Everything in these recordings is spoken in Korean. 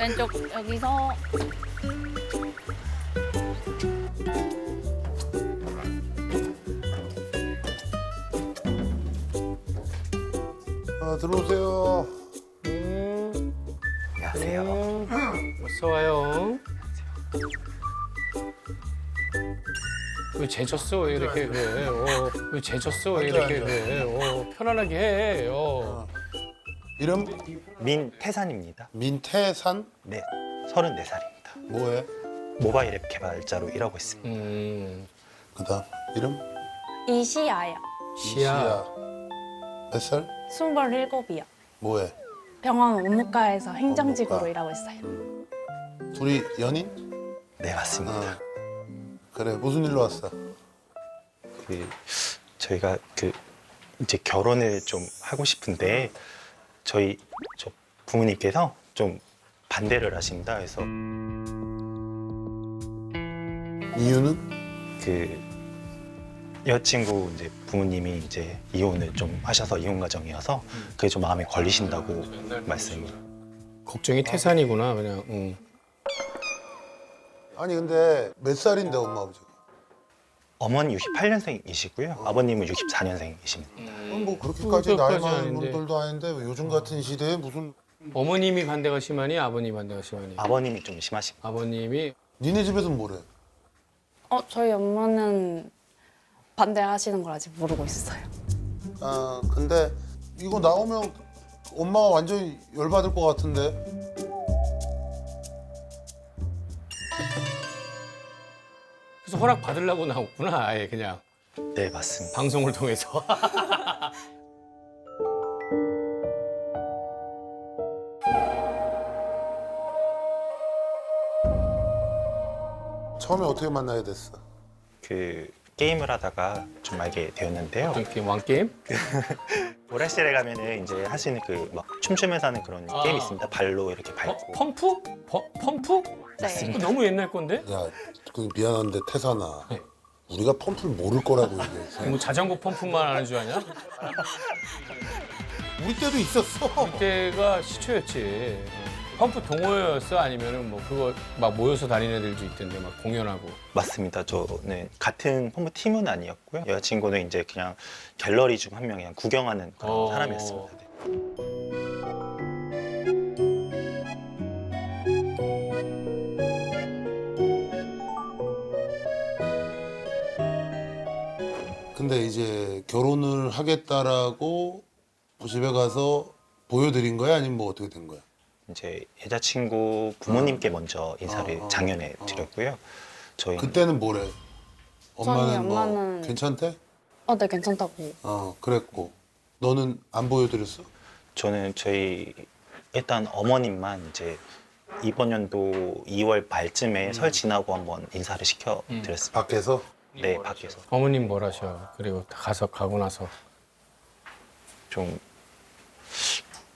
왼쪽 여기서 아, 들어오세요. 안녕하세요. 어서 와요. 왜 재졌어? 왜 이렇게 해? 어, 왜 재졌어? 왜 이렇게. 해? 어, 편안하게 해. 어. 이름 민태산입니다. 민태산 네, 34살입니다. 뭐해? 모바일 앱 개발자로 일하고 있습니다. 음, 그다음 이름 이시아요. 시야. 몇 살? 스물일곱이요. 뭐해? 병원 업무과에서 행정직으로 업무과. 일하고 있어요. 둘이 연인? 네, 맞습니다. 어. 그래 무슨 일로 왔어? 그 저희가 그 이제 결혼을 좀 하고 싶은데 저희 저 부모님께서 좀 반대를 하신다 해서 이유는? 그 여자친구 이제 부모님이 이제 이혼을 좀 하셔서 이혼 과정이어서 그게 좀 마음에 걸리신다고 말씀을 걱정이 태산이구나 그냥. 응. 아니 근데 몇 살인데 엄마 아버지가? 어머니 68년생이시고요 아버님은 64년생이십니다. 어, 뭐 그렇게까지 음, 나이 많은 아닌데. 분들도 아닌데 왜 요즘 같은 시대에 무슨 어머님이 반대가 심하니 아버님 반대가 심하니? 아버님이 좀 심하십니다. 아버님이 니네 집에서는 뭐래? 어, 저희 엄마는 반대하시는 걸 아직 모르고 있어요. 아 근데 이거 나오면 엄마가 완전히 열받을 것 같은데 그래서 허락 받으려고 나왔구나. 아예 그냥 네 맞습니다. 방송을 통해서. 처음에 어떻게 만나게 됐어? 그 게임을 하다가 좀 알게 되었는데요. 이렇게 왕 게임? 오락실에 가면은 이제 하시는 그 막 춤추면서 하는 그런 아. 게임이 있습니다. 발로 이렇게 어, 밟고. 펌프? 버- 펌프? 네. 그거 너무 옛날 건데? 야, 그 미안한데 태산아. 네. 우리가 펌프를 모를 거라고 얘기했어. 뭐 자전거 펌프만 아는 줄 아냐? 우리 때도 있었어. 그때가 시초였지. 펌프 동호회였어? 아니면은 뭐 그거 막 모여서 다니는 애들도 있던데 막 공연하고. 맞습니다. 저는 같은 펌프 팀은 아니었고요. 여자친구는 이제 그냥 갤러리 중 한 명 그냥 구경하는 그런 어. 사람이었습니다. 네. 하겠다라고 집에 가서 보여드린 거야? 아니면 뭐 어떻게 된 거야? 이제 여자친구 부모님께 먼저 인사를 어, 어. 작년에 어. 드렸고요. 저희 그때는 뭐래? 엄마는 뭐 엄마는- 괜찮대? 어, 네, 괜찮다고. 어, 그랬고. 너는 안 보여드렸어? 저는 저희 일단 어머님만 이제 이번 연도 2월 말쯤에 설 지나고 한번 인사를 시켜 음. 드렸습니다. 밖에서? 네, 밖에서 어머님 뭘 하셔? 그리고 가서 가고 나서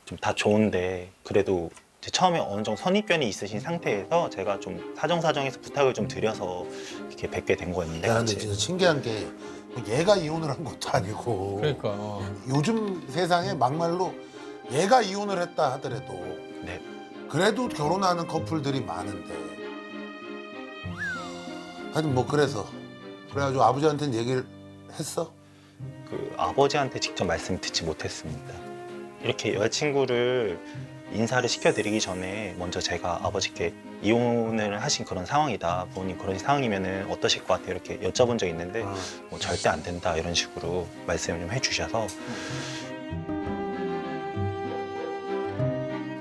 좀좀다 좋은데 그래도 이제 처음에 어느 정도 선입견이 있으신 상태에서 제가 좀 사정사정해서 부탁을 좀 드려서 이렇게 뵙게 된 거였는데 야, 근데 같이 진짜 신기한 게뭐 얘가 이혼을 한 것도 아니고. 그러니까 어. 요즘 세상에 막말로 얘가 이혼을 했다 하더라도 네, 그래도 결혼하는 커플들이 많은데 하여튼 뭐 그래서 그래가지고 아버지한테는 얘기를 했어? 그 아버지한테 직접 말씀 듣지 못했습니다. 이렇게 여자친구를 인사를 시켜드리기 전에 먼저 제가 아버지께 이혼을 하신 그런 상황이다. 부모님 그런 상황이면은 어떠실 것 같아요? 이렇게 여쭤본 적이 있는데 어. 뭐 절대 안 된다 이런 식으로 말씀을 좀 해주셔서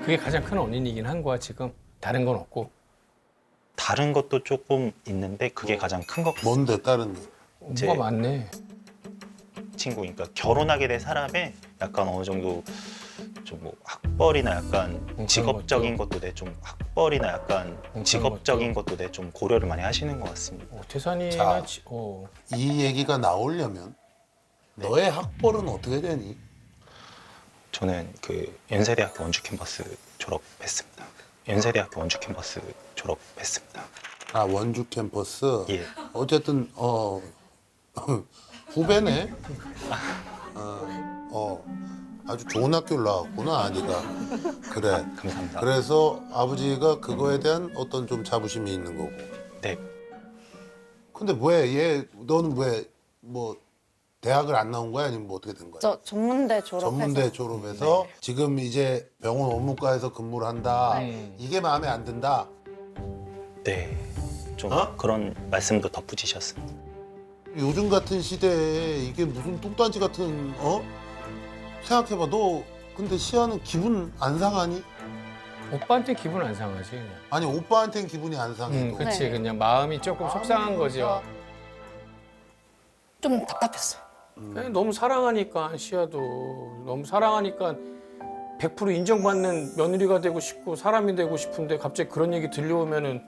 그게 가장 큰 원인이긴 한 거야 지금. 다른 건 없고. 다른 것도 조금 있는데 그게 가장 큰 것 같습니다. 뭔데 다른 게? 이제- 뭐가 많네. 친구, 그러니까 결혼하게 된 사람의 약간 어느 정도 좀 뭐 학벌이나 약간 직업적인 것도 내 좀 학벌이나 약간 직업적인 것도 내 좀 고려를 많이 하시는 것 같습니다. 어, 태산이나 자. 지- 어. 이 얘기가 나오려면 너의 학벌은 어떻게 되니? 저는 그 연세대학교 원주 캠퍼스 졸업했습니다. 연세대학교 원주 캠퍼스 졸업했습니다. 아 원주 캠퍼스 예. 어쨌든 어 후배네 어, 어 아주 좋은 학교를 나왔구나 아니가 그래 감사합니다. 그래서 아버지가 그거에 대한 어떤 좀 자부심이 있는 거고 네. 근데 왜 얘 너는 왜 뭐 대학을 안 나온 거야 아니면 뭐 어떻게 된 거야? 저 전문대 졸업해서 전문대 졸업해서 지금 이제 병원 원무과에서 근무를 한다. 네. 이게 마음에 안 든다. 네. 좀 어? 그런 말씀도 덧붙이셨습니다. 요즘 같은 시대에 이게 무슨 뚱딴지 같은 어? 생각해봐. 너 근데 시아는 기분 안 상하니? 오빠한테 기분 안 상하지 그냥. 아니 오빠한테는 기분이 안 상해. 응, 도 그치 네. 그냥 마음이 조금 속상한 거죠. 좀 답답했어요. 그냥 너무 사랑하니까 시아도 너무 사랑하니까 100% 인정받는 며느리가 되고 싶고 사람이 되고 싶은데 갑자기 그런 얘기 들려오면은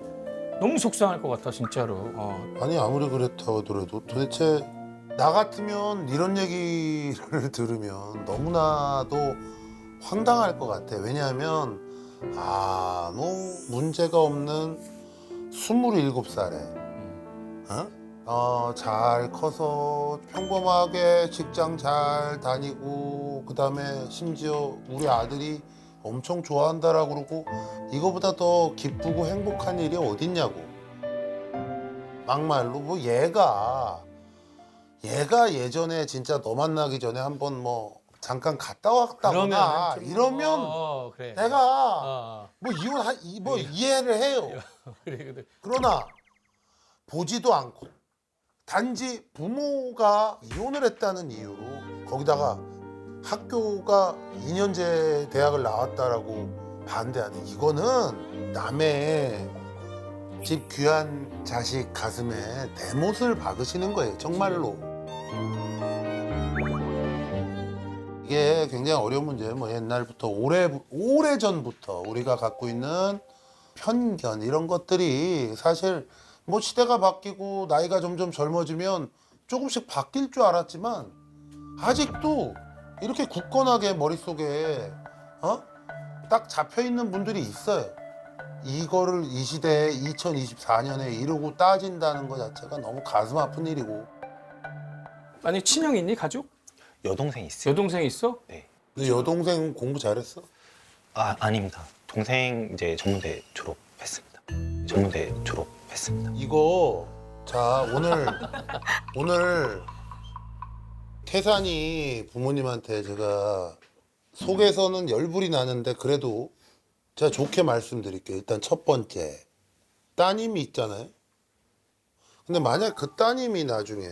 너무 속상할 것 같아 진짜로. 어. 아니 아무리 그렇다고 하더라도 도대체 나 같으면 이런 얘기를 들으면 너무나도 황당할 것 같아. 왜냐하면 아, 뭐 문제가 없는 27살에 어? 어, 잘 커서 평범하게 직장 잘 다니고 그 다음에 심지어 우리 아들이 엄청 좋아한다라고 그러고 이거보다 더 기쁘고 행복한 일이 어딨냐고. 막말로 뭐 얘가 얘가 예전에 진짜 너 만나기 전에 한번 뭐 잠깐 갔다 왔다거나 좀- 이러면 어, 그래. 내가 어, 뭐 이혼 뭐 이해를 해요. 그래 그러나 보지도 않고 단지 부모가 이혼을 했다는 이유로 거기다가 학교가 2년제 대학을 나왔다라고 반대하는 이거는 남의 집 귀한 자식 가슴에 대못을 박으시는 거예요 정말로. 이게 굉장히 어려운 문제예요. 뭐 옛날부터 오래 오래 전부터 우리가 갖고 있는 편견 이런 것들이 사실 뭐 시대가 바뀌고 나이가 점점 젊어지면 조금씩 바뀔 줄 알았지만 아직도 이렇게 굳건하게 머릿속에 어? 딱 잡혀 있는 분들이 있어요. 이거를 이 시대에 2024년에 이러고 따진다는 것 자체가 너무 가슴 아픈 일이고. 아니 친형 있니 가족? 여동생 있어요. 여동생 있어? 네. 근데 여동생 공부 잘했어? 아 아닙니다. 동생 이제 전문대 졸업했습니다. 전문대 졸업했습니다. 이거 자 오늘 오늘 태산이 부모님한테 제가 속에서는 열불이 나는데 그래도 제가 좋게 말씀드릴게요. 일단 첫 번째 따님이 있잖아요. 근데 만약 그 따님이 나중에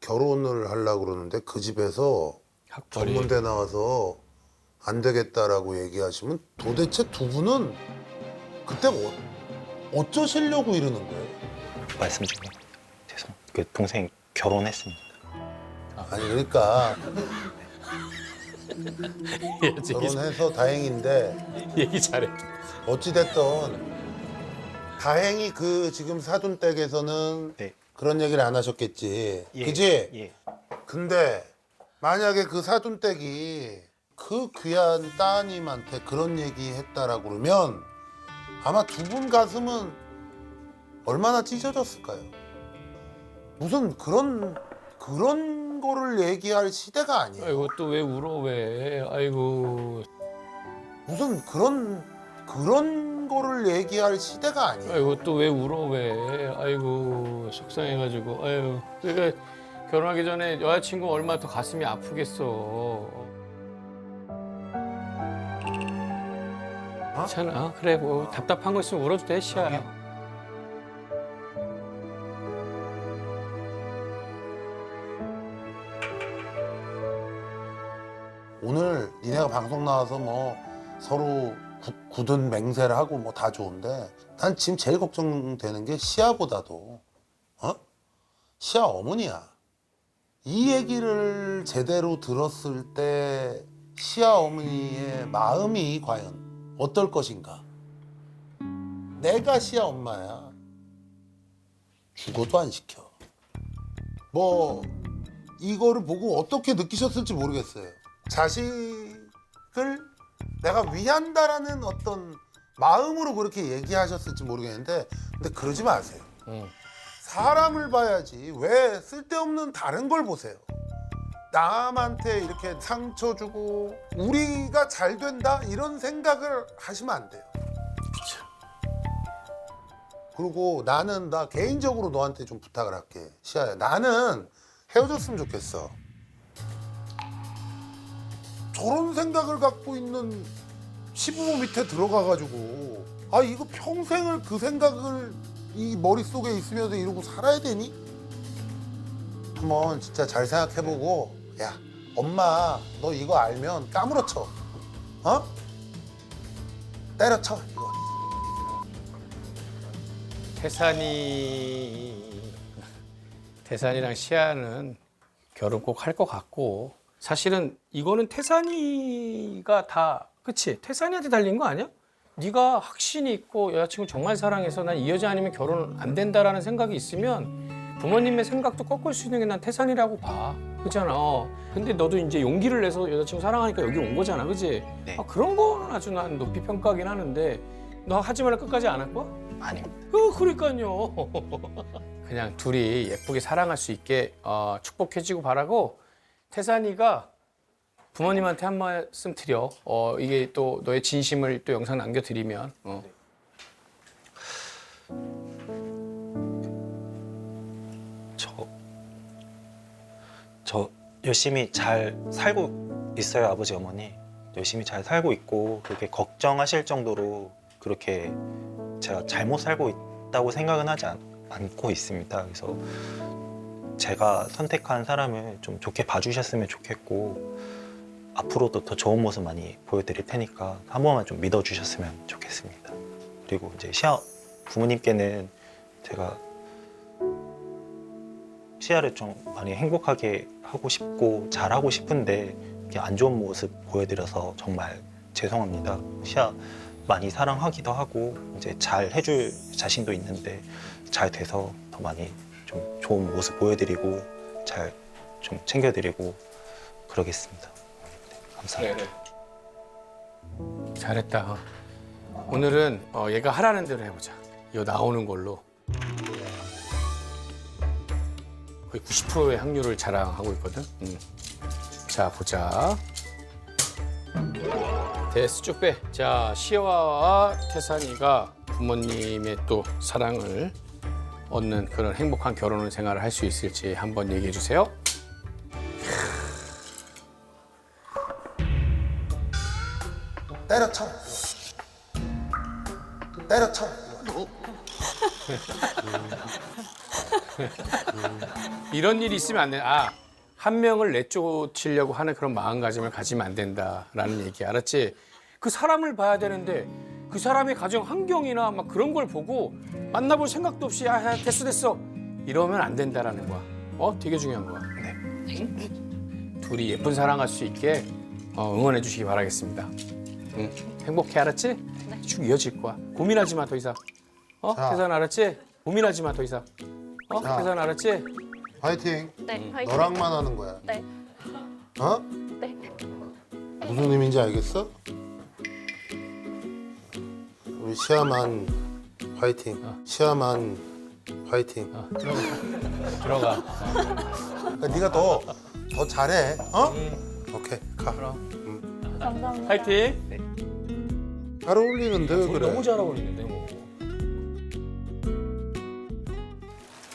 결혼을 하려고 그러는데 그 집에서 학벌이. 전문대 나와서 안 되겠다라고 얘기하시면 도대체 두 분은 그때 어, 어쩌시려고 이러는 거예요? 말씀 중에 죄송. 그 동생 결혼했습니다. 아니 그러니까 결혼해서 다행인데 얘기 잘해. 어찌 됐든 다행히 그 지금 사돈 댁에서는 네. 그런 얘기를 안 하셨겠지. 예. 그지? 예. 근데 만약에 그 사돈 댁이 그 귀한 따님한테 그런 얘기 했다라고 그러면 아마 두 분 가슴은 얼마나 찢어졌을까요? 무슨 그런 그런 거를 얘기할 시대가 아니에요. 아이고 또 왜 울어 왜? 아이고 무슨 그런 그런 거를 얘기할 시대가 아니에요. 아이고 또 왜 울어 왜? 아이고 속상해가지고 아유 그러니까 결혼하기 전에 여자친구 얼마나 더 가슴이 아프겠어. 괜찮아 그래 뭐 답답한 거 있으면 울어도 돼 시야. 오늘 니네가 방송 나와서 뭐 서로 구- 굳은 맹세를 하고 뭐 다 좋은데 난 지금 제일 걱정되는 게 시아보다도 어? 시아 어머니야. 이 얘기를 제대로 들었을 때 시아 어머니의 마음이 과연 어떨 것인가? 내가 시아 엄마야. 죽어도 안 시켜. 뭐 이거를 보고 어떻게 느끼셨을지 모르겠어요. 자식을 내가 위한다라는 어떤 마음으로 그렇게 얘기하셨을지 모르겠는데 근데 그러지 마세요. 응. 사람을 봐야지 왜 쓸데없는 다른 걸 보세요. 남한테 이렇게 상처 주고 우리가 잘 된다 이런 생각을 하시면 안 돼요. 그리고 나는 나 개인적으로 너한테 좀 부탁을 할게. 시아야. 나는 헤어졌으면 좋겠어. 저런 생각을 갖고 있는 시부모 밑에 들어가가지고 아 이거 평생을 그 생각을 이 머릿속에 있으면서 이러고 살아야 되니? 한번 진짜 잘 생각해보고 야 엄마 너 이거 알면 까무러쳐 어? 때려쳐 이거 태산이 태산이랑 시아는 결혼 꼭 할 것 같고 사실은 이거는 태산이가 다 그치 태산이한테 달린 거 아니야? 네가 확신이 있고 여자친구 정말 사랑해서 난 이 여자 아니면 결혼 안 된다라는 생각이 있으면 부모님의 생각도 꺾을 수 있는 게 난 태산이라고 봐 그잖아 어. 근데 너도 이제 용기를 내서 여자친구 사랑하니까 여기 온 거잖아 그지? 네. 아, 그런 거는 아주 난 높이 평가하긴 하는데 너 하지 말라 끝까지 안 할 거야? 아닙니다. 어, 그러니까요. 그냥 둘이 예쁘게 사랑할 수 있게 어, 축복해주고 바라고 태산이가 부모님한테 한 말씀 드려. 어, 이게 또 너의 진심을 또 영상 남겨드리면. 어. 저, 저 열심히 잘 살고 있어요, 아버지, 어머니. 열심히 잘 살고 있고, 그렇게 걱정하실 정도로 그렇게 제가 잘못 살고 있다고 생각은 하지 않, 않고 있습니다. 그래서 제가 선택한 사람을 좀 좋게 봐주셨으면 좋겠고, 앞으로도 더 좋은 모습 많이 보여드릴 테니까 한 번만 좀 믿어주셨으면 좋겠습니다. 그리고 이제 시아 부모님께는 제가 시야를 좀 많이 행복하게 하고 싶고 잘하고 싶은데 안 좋은 모습 보여드려서 정말 죄송합니다. 시야 많이 사랑하기도 하고 이제 잘 해줄 자신도 있는데 잘 돼서 더 많이 좀 좋은 모습 보여드리고 잘 좀 챙겨드리고 그러겠습니다. 네, 감사합니다. 잘했다. 오늘은 어, 얘가 하라는 대로 해보자. 이거 나오는 걸로. 거의 90%의 확률을 자랑하고 있거든. 음. 자 보자. 대스 쭉 빼. 자 시아와 태산이가 부모님의 또 사랑을 얻는 그런 행복한 결혼 생활을 할 수 있을지 한번 얘기해 주세요. 때려쳐 때려쳐 이거. 이런 일이 있으면 안 돼. 아, 한 명을 내쫓으려고 하는 그런 마음가짐을 가지면 안 된다라는 얘기 알았지? 그 사람을 봐야 되는데 그 사람의 가정 환경이나 막 그런 걸 보고 만나볼 생각도 없이 야, 야 됐어 됐어 이러면 안 된다라는 거야. 어, 되게 중요한 거야. 네. 둘이 예쁜 사랑할 수 있게 어, 응원해 주시기 바라겠습니다. 응. 행복해 알았지? 쭉 이어질 거야. 고민하지 마 더 이상. 어, 자. 태산 알았지? 고민하지 마 더 이상. 어, 자. 태산 알았지? 화이팅 네, 화이팅. 너랑만 하는 거야 네, 어? 네. 무슨 의미인지 알겠어? 우리 시아만 화이팅 시아만 화이팅 어, 들어가. 들어가. 그러니까 네가 더, 더 잘해 어? 오케이 가 감사합니다. 파이팅. 잘 어울리는데 그래 너무 잘 어울리는데 뭐.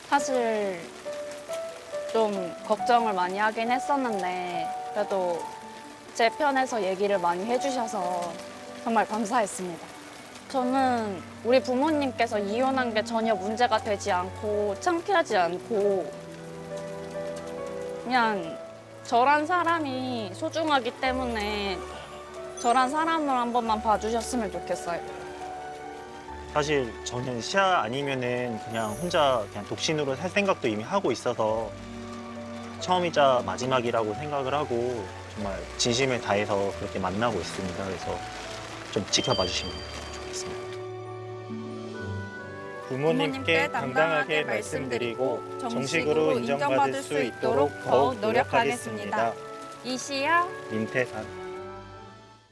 사실 좀 걱정을 많이 하긴 했었는데 그래도 제 편에서 얘기를 많이 해주셔서 정말 감사했습니다. 저는 우리 부모님께서 이혼한 게 전혀 문제가 되지 않고 창피하지 않고 그냥 저란 사람이 소중하기 때문에 저란 사람을 한 번만 봐주셨으면 좋겠어요. 사실 저는 시아 아니면은 그냥 혼자 그냥 독신으로 살 생각도 이미 하고 있어서 처음이자 마지막이라고 생각을 하고 정말 진심을 다해서 그렇게 만나고 있습니다. 그래서 좀 지켜봐 주시면 좋겠습니다. 부모님께 당당하게 말씀드리고 정식으로 인정받을 수 있도록 더욱 노력하겠습니다. 이시야 민태산